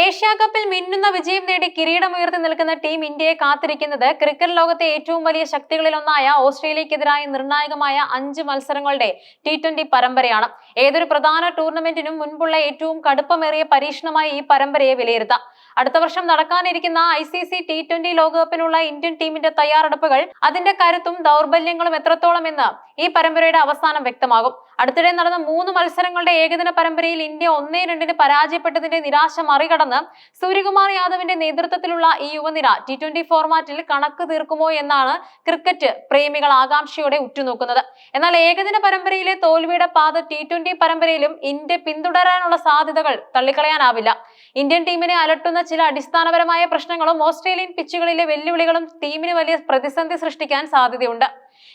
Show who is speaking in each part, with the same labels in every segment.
Speaker 1: Asia കപ്പിൽ മിന്നുന്ന വിജയം നേടി കിരീടമുയർത്തി നിൽക്കുന്ന ടീം ഇന്ത്യയെ കാത്തിരിക്കുന്നത് ക്രിക്കറ്റ് ലോകത്തെ ഏറ്റവും വലിയ ശക്തികളിലൊന്നായ ഓസ്ട്രേലിയക്കെതിരായ നിർണായകമായ അഞ്ച് മത്സരങ്ങളുടെ ടി ട്വന്റി പരമ്പരയാണ്. ഏതൊരു പ്രധാന ടൂർണമെന്റിനും മുൻപുള്ള ഏറ്റവും കടുപ്പമേറിയ പരീക്ഷണമായി ഈ പരമ്പരയെ വിലയിരുത്താം. അടുത്ത വർഷം നടക്കാനിരിക്കുന്ന I C C T twenty ലോകകപ്പിനുള്ള Indian ടീമിന്റെ തയ്യാറെടുപ്പുകൾ അതിന്റെ കരുത്തും ദൗർബല്യങ്ങളും എത്രത്തോളം എന്ന് ഈ പരമ്പരയുടെ അവസാനം വ്യക്തമാകും. അടുത്തിടെ നടന്ന മൂന്ന് മത്സരങ്ങളുടെ ഏകദിന പരമ്പരയിൽ ഇന്ത്യ ഒന്നേ രണ്ടിന് പരാജയപ്പെട്ടതിന്റെ നിരാശ മറികടന്ന് സൂര്യകുമാർ യാദവിന്റെ നേതൃത്വത്തിലുള്ള ഈ യുവനിര ടി ട്വന്റി ഫോർമാറ്റിൽ കണക്ക് തീർക്കുമോ എന്നാണ് ക്രിക്കറ്റ് പ്രേമികൾ ആകാംക്ഷയോടെ ഉറ്റുനോക്കുന്നത്. എന്നാൽ ഏകദിന പരമ്പരയിലെ തോൽവിയുടെ പാത ടി ട്വന്റി പരമ്പരയിലും ഇന്ത്യ പിന്തുടരാനുള്ള സാധ്യതകൾ തള്ളിക്കളയാനാവില്ല. ഇന്ത്യൻ ടീമിനെ അലട്ടുന്ന ചില അടിസ്ഥാനപരമായ പ്രശ്നങ്ങളും ഓസ്ട്രേലിയൻ പിച്ചുകളിലെ വെല്ലുവിളികളും ടീമിന് വലിയ പ്രതിസന്ധി സൃഷ്ടിക്കാൻ സാധ്യതയുണ്ട്.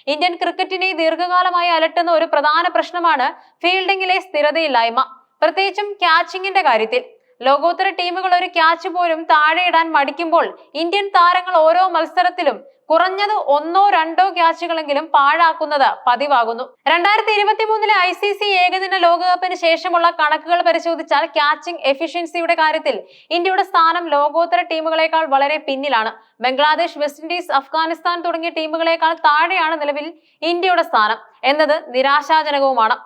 Speaker 1: ഇന്ത്യൻ ക്രിക്കറ്റിനെ ദീർഘകാലമായി അലട്ടുന്ന ഒരു പ്രധാന പ്രശ്നമാണ് ഫീൽഡിംഗിലെ സ്ഥിരതയില്ലായ്മ. പ്രത്യേകിച്ചും ക്യാച്ചിങ്ങിന്റെ കാര്യത്തിൽ. ലോകോത്തര ടീമുകൾ ഒരു ക്യാച്ച് പോലും താഴെയിടാൻ മടിക്കുമ്പോൾ ഇന്ത്യൻ താരങ്ങൾ ഓരോ മത്സരത്തിലും കുറഞ്ഞത് ഒന്നോ രണ്ടോ ക്യാച്ചുകളെങ്കിലും പാഴാക്കുന്നത് പതിവാകുന്നു. രണ്ടായിരത്തി ഇരുപത്തി മൂന്നിലെ ഐ സി സി ഏകദിന ലോകകപ്പിന് ശേഷമുള്ള കണക്കുകൾ പരിശോധിച്ചാൽ ക്യാച്ചിംഗ് എഫിഷ്യൻസിയുടെ കാര്യത്തിൽ ഇന്ത്യയുടെ സ്ഥാനം ലോകോത്തര ടീമുകളെക്കാൾ വളരെ പിന്നിലാണ്. ബംഗ്ലാദേശ് വെസ്റ്റ് ഇൻഡീസ് അഫ്ഗാനിസ്ഥാൻ തുടങ്ങിയ ടീമുകളെക്കാൾ താഴെയാണ് നിലവിൽ ഇന്ത്യയുടെ സ്ഥാനം. എന്നത് നിരാശാജനകവുമാണ്.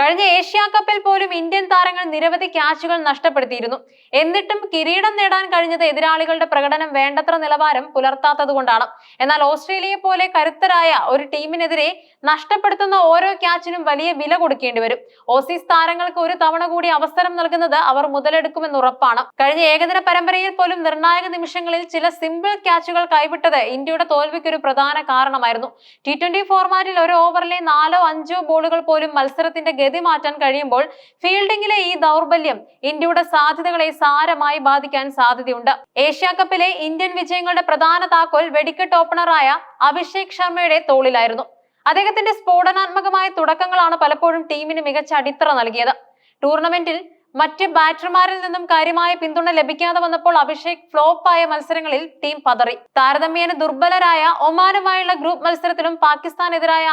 Speaker 1: കഴിഞ്ഞ ഏഷ്യാ കപ്പിൽ പോലും ഇന്ത്യൻ താരങ്ങൾ നിരവധി ക്യാച്ചുകൾ നഷ്ടപ്പെടുത്തിയിരുന്നു. എന്നിട്ടും കിരീടം നേടാൻ കഴിഞ്ഞത് എതിരാളികളുടെ പ്രകടനം വേണ്ടത്ര നിലവാരം പുലർത്താത്തതുകൊണ്ടാണ് എന്നാൽ ഓസ്ട്രേലിയയെ പോലെ കരുത്തരായ ഒരു ടീമിനെതിരെ നഷ്ടപ്പെടുത്തുന്ന ഓരോ ക്യാച്ചിനും വലിയ വില കൊടുക്കേണ്ടി വരും. ഓസീസ് താരങ്ങൾക്ക് ഒരു തവണ കൂടി അവസരം നൽകുന്നത് അവർ മുതലെടുക്കുമെന്ന് ഉറപ്പാണ്. കഴിഞ്ഞ ഏകദിന പരമ്പരയിൽ പോലും നിർണായക നിമിഷങ്ങളിൽ ചില സിമ്പിൾ ക്യാച്ചുകൾ കൈവിട്ടത് ഇന്ത്യയുടെ തോൽവിക്ക് ഒരു പ്രധാന കാരണമായിരുന്നു. ടി ട്വന്റി ഫോർമാറ്റിൽ ഒരു ഓവറിലെ നാലോ അഞ്ചോ ബോളുകൾ പോലും മത്സരത്തിന്റെ ഗതി മാറ്റാൻ കഴിയുമ്പോൾ ഫീൽഡിംഗിലെ ഈ ദൗർബല്യം ഇന്ത്യയുടെ സാധ്യതകളെ സാരമായി ബാധിക്കാൻ സാധ്യതയുണ്ട്. ഏഷ്യ കപ്പിലെ ഇന്ത്യൻ വിജയങ്ങളുടെ പ്രധാന താക്കോൽ വെടിക്കെട്ട് ഓപ്പണറായ അഭിഷേക് ശർമ്മയുടെ തോളിലായിരുന്നു. അദ്ദേഹത്തിന്റെ സ്ഫോടനാത്മകമായ തുടക്കങ്ങളാണ് പലപ്പോഴും ടീമിന് മികച്ച അടിത്തറ നൽകിയത്. ടൂർണമെന്റിൽ മറ്റ് ബാറ്റർമാരിൽ നിന്നും കാര്യമായ പിന്തുണ ലഭിക്കാതെ വന്നപ്പോൾ അഭിഷേക് ഫ്ലോപ്പായ മത്സരങ്ങളിൽ ടീം പതറി. താരതമ്യേന ദുർബലരായ ഒമാനുമായുള്ള ഗ്രൂപ്പ് മത്സരത്തിലും പാകിസ്ഥാനെതിരായ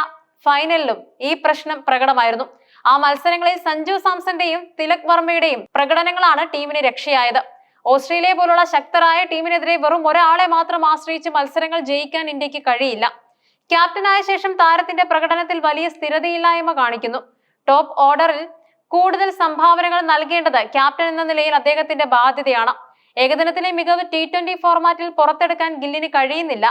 Speaker 1: ഫൈനലിലും ഈ പ്രശ്നം പ്രകടമായിരുന്നു. ആ മത്സരങ്ങളിൽ സഞ്ജു സാംസന്റെയും തിലക് വർമ്മയുടെയും പ്രകടനങ്ങളാണ് ടീമിന് രക്ഷയായത്. ഓസ്ട്രേലിയ പോലുള്ള ശക്തരായ ടീമിനെതിരെ വെറും ഒരാളെ മാത്രം ആശ്രയിച്ച് മത്സരങ്ങൾ ജയിക്കാൻ ഇന്ത്യയ്ക്ക് കഴിയില്ല. ക്യാപ്റ്റനായ ശേഷം താരത്തിന്റെ പ്രകടനത്തിൽ വലിയ സ്ഥിരതയില്ലായ്മ കാണിക്കുന്നു. ടോപ്പ് ഓർഡറിൽ കൂടുതൽ സംഭാവനകൾ നൽകേണ്ടത് ക്യാപ്റ്റൻ എന്ന നിലയിൽ അദ്ദേഹത്തിന്റെ ബാധ്യതയാണ്. ഏകദിനത്തിലെ മികവ് ടി ട്വന്റി ഫോർമാറ്റിൽ പുറത്തെടുക്കാൻ ഗില്ലിന് കഴിയുന്നില്ല.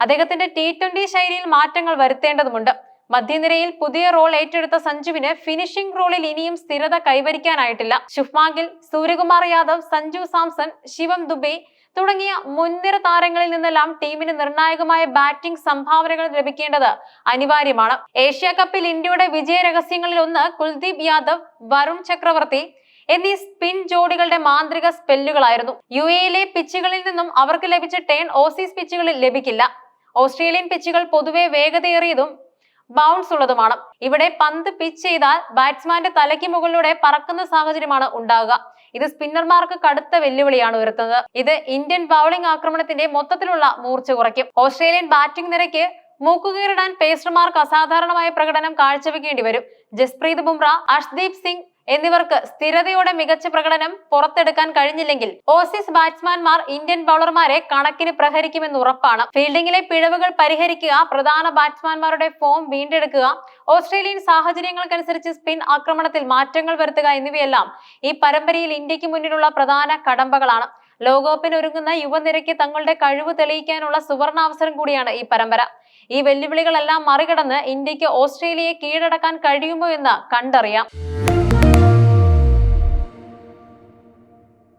Speaker 1: അദ്ദേഹത്തിന്റെ ടി ട്വന്റി ശൈലിയിൽ മാറ്റങ്ങൾ വരുത്തേണ്ടതുണ്ട് മധ്യനിരയിൽ പുതിയ റോൾ ഏറ്റെടുത്ത സഞ്ജുവിന് ഫിനിഷിംഗ് റോളിൽ ഇനിയും സ്ഥിരത കൈവരിക്കാനായിട്ടില്ല. ശുഭ്മാഗിൽ സൂര്യകുമാർ യാദവ് സഞ്ജു സാംസൺ ശിവം ദുബെ തുടങ്ങിയ മുൻനിര താരങ്ങളിൽ നിന്നെല്ലാം ടീമിന് നിർണായകമായ ബാറ്റിംഗ് സംഭാവനകൾ ലഭിക്കേണ്ടത് അനിവാര്യമാണ്. ഏഷ്യ കപ്പിൽ ഇന്ത്യയുടെ വിജയ രഹസ്യങ്ങളിൽ ഒന്ന് കുൽദീപ് യാദവ് വരുൺ ചക്രവർത്തി എന്നീ സ്പിൻ ജോഡികളുടെ മാന്ത്രിക സ്പെല്ലുകളായിരുന്നു. യു എയിലെ പിച്ചുകളിൽ നിന്നും അവർക്ക് ലഭിച്ച ടേൺ ഓസീസ് പിച്ചുകളിൽ ലഭിക്കില്ല. ഓസ്ട്രേലിയൻ പിച്ചുകൾ പൊതുവെ വേഗതയേറിയതും ബൗൺസ് ഉള്ളതുമാണ്. ഇവിടെ പന്ത് പിച്ച് ചെയ്താൽ ബാറ്റ്സ്മാന്റെ തലയ്ക്ക് മുകളിലൂടെ പറക്കുന്ന സാഹചര്യമാണ് ഉണ്ടാവുക. ഇത് സ്പിന്നർമാർക്ക് കടുത്ത വെല്ലുവിളിയാണ് ഉയർത്തുന്നത്. ഇത് ഇന്ത്യൻ ബൗളിംഗ് ആക്രമണത്തിന്റെ മൊത്തത്തിലുള്ള മൂർച്ച കുറയ്ക്കും. ഓസ്ട്രേലിയൻ ബാറ്റിംഗ് നിരക്ക് മൂക്കുകീറിടാൻ പേസർമാർക്ക് അസാധാരണമായ പ്രകടനം കാഴ്ചവെക്കേണ്ടി വരും. ജസ്പ്രീത് ബുംറ അഷ്ദീപ് സിംഗ് എന്നിവർക്ക് സ്ഥിരതയോടെ മികച്ച പ്രകടനം പുറത്തെടുക്കാൻ കഴിഞ്ഞില്ലെങ്കിൽ ഓസീസ് ബാറ്റ്സ്മാൻമാർ ഇന്ത്യൻ ബൗളർമാരെ കണക്കിന് പ്രഹരിക്കുമെന്ന് ഉറപ്പാണ്. ഫീൽഡിംഗിലെ പിഴവുകൾ പരിഹരിക്കുക പ്രധാന ബാറ്റ്സ്മാൻമാരുടെ ഫോം വീണ്ടെടുക്കുക ഓസ്ട്രേലിയൻ സാഹചര്യങ്ങൾക്കനുസരിച്ച് സ്പിൻ ആക്രമണത്തിൽ മാറ്റങ്ങൾ വരുത്തുക എന്നിവയെല്ലാം ഈ പരമ്പരയിൽ ഇന്ത്യയ്ക്ക് മുന്നിലുള്ള പ്രധാന കടമ്പകളാണ്. ലോകകപ്പിന് ഒരുങ്ങുന്ന യുവനിരയ്ക്ക് തങ്ങളുടെ കഴിവ് തെളിയിക്കാനുള്ള സുവർണാവസരം കൂടിയാണ് ഈ പരമ്പര. ഈ വെല്ലുവിളികളെല്ലാം മറികടന്ന് ഇന്ത്യയ്ക്ക് ഓസ്ട്രേലിയയെ കീഴടക്കാൻ കഴിയുമോ എന്ന് കണ്ടറിയാം.